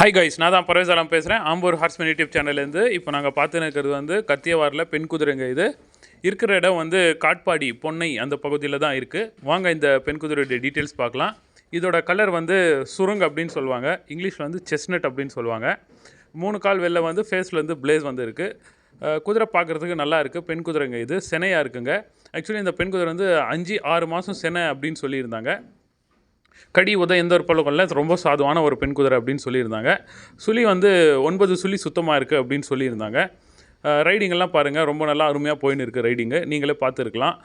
Hi guys நான் தான் பரவேசாலம் பேசுகிறேன் ஆம்பூர் ஹார்ஸ்மன் யூடியூப் சேனல்லேருந்து இப்போ நாங்கள் பார்த்துன்னு இருக்கிறது வந்து கத்தியவாரில் பெண் குதிரைங்க இது. இருக்கிற இடம் வந்து காட்பாடி பொன்னை அந்த பகுதியில் தான் இருக்குது வாங்க இந்த பெண் குதிரையுடைய டீட்டெயில்ஸ் பார்க்கலாம். இதோட கலர் வந்து சுருங் அப்படின்னு சொல்லுவாங்க. இங்கிலீஷில் வந்து செஸ்னட் அப்படின்னு சொல்லுவாங்க. மூணு கால் வெளில வந்து ஃபேஸில் வந்து பிளேஸ் வந்து இருக்குது குதிரை பார்க்குறதுக்கு நல்லா இருக்குது பெண் குதிரைங்க இது. செனையாக இருக்குங்க. ஆக்சுவலி இந்த பெண் குதிரை வந்து அஞ்சு ஆறு மாதம் செனை அப்படின்னு சொல்லியிருந்தாங்க. கடி உத எந்த ஒரு பழக்கம்ல ரொம்ப சாதுவான ஒரு பெண் குதிரை அப்படின்னு சொல்லியிருந்தாங்க. சுழி வந்து ஒன்பது சுழி சுத்தமாக இருக்குது அப்படின்னு சொல்லியிருந்தாங்க. ரைடிங்கெல்லாம் பாருங்கள் ரொம்ப நல்லா அருமையாக போயின்னு இருக்குது ரைடிங்கு. நீங்களே பார்த்துருக்கலாம்.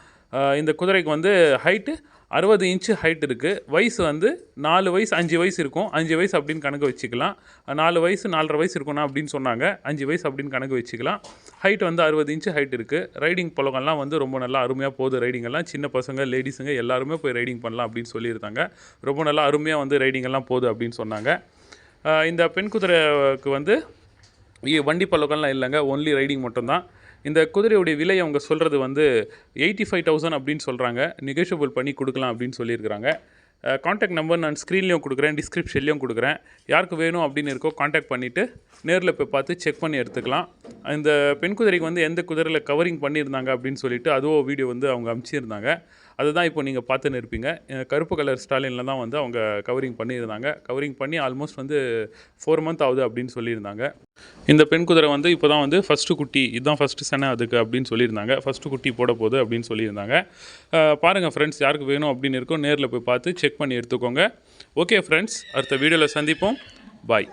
இந்த குதிரைக்கு வந்து ஹைட்டு அறுபது இன்ச்சு ஹைட் இருக்குது வயசு வந்து நாலு வயசு அஞ்சு வயசு இருக்கும். அஞ்சு வயசு அப்படின்னு கணக்கு வச்சுக்கலாம். நாலு வயசு நாலரை வயசு இருக்கும்னா அப்படின்னு சொன்னாங்க. அஞ்சு வயசு அப்படின்னு கணக்கு வச்சுக்கலாம். ஹைட் வந்து அறுபது இன்ச்சு ஹைட் இருக்குது ரைடிங் பழக்கம்லாம் வந்து ரொம்ப நல்லா அருமையாக போகுது ரைடிங்கெல்லாம் சின்ன பசங்க லேடிஸுங்க எல்லாருமே போய் ரைடிங் பண்ணலாம் அப்படின்னு சொல்லியிருந்தாங்க. ரொம்ப நல்லா அருமையாக வந்து ரைடிங்கெல்லாம் போகுது அப்படின்னு சொன்னாங்க. இந்த பெண் குதிரைக்கு வந்து வண்டி பழக்கம்லாம் இல்லைங்க. ஒன்லி ரைடிங் மட்டும்தான். இந்த குதிரையுடைய விலை அவங்க சொல்கிறது வந்து எயிட்டி ஃபைவ் தௌசண்ட் அப்படின்னு சொல்கிறாங்க நெகோஷியபிள் பண்ணி கொடுக்கலாம் அப்படின்னு சொல்லியிருக்கிறாங்க. காண்டாக்ட் நம்பர் நான் ஸ்க்ரீன்லேயும் கொடுக்குறேன் டிஸ்கிரிப்ஷன்லேயும் கொடுக்குறேன். யாருக்கு வேணும் அப்படின்னு இருக்கோ காண்டாக்ட் பண்ணிவிட்டு நேரில் போய் பார்த்து செக் பண்ணி எடுத்துக்கலாம். இந்த பெண் குதிரைக்கு வந்து எந்த குதிரையில் கவரிங் பண்ணியிருந்தாங்க அப்படின்னு சொல்லிட்டு அதுவோ வீடியோ வந்து அவங்க அமுச்சிருந்தாங்க. அதுதான் இப்போ நீங்கள் பார்த்துன்னு இருப்பீங்க. கருப்பு கலர் ஸ்டாலினில் தான் வந்து அவங்க கவரிங் பண்ணியிருந்தாங்க. கவரிங் பண்ணி ஆல்மோஸ்ட் வந்து ஃபோர் மந்த் ஆகுது அப்படின்னு சொல்லியிருந்தாங்க. இந்த பெண் குதிரை வந்து இப்போ தான் வந்து ஃபஸ்ட்டு குட்டி இதுதான் ஃபஸ்ட்டு செனை அதுக்கு அப்படின்னு சொல்லியிருந்தாங்க. ஃபஸ்ட்டு குட்டி போட போகுது அப்படின்னு சொல்லியிருந்தாங்க. பாருங்கள் ஃப்ரெண்ட்ஸ் யாருக்கு வேணும் அப்படின்னு இருக்கோ நேரில் போய் பார்த்து செக் பண்ணி எடுத்துக்கோங்க. ஓகே ஃப்ரெண்ட்ஸ் அடுத்த வீடியோவில் சந்திப்போம். பாய்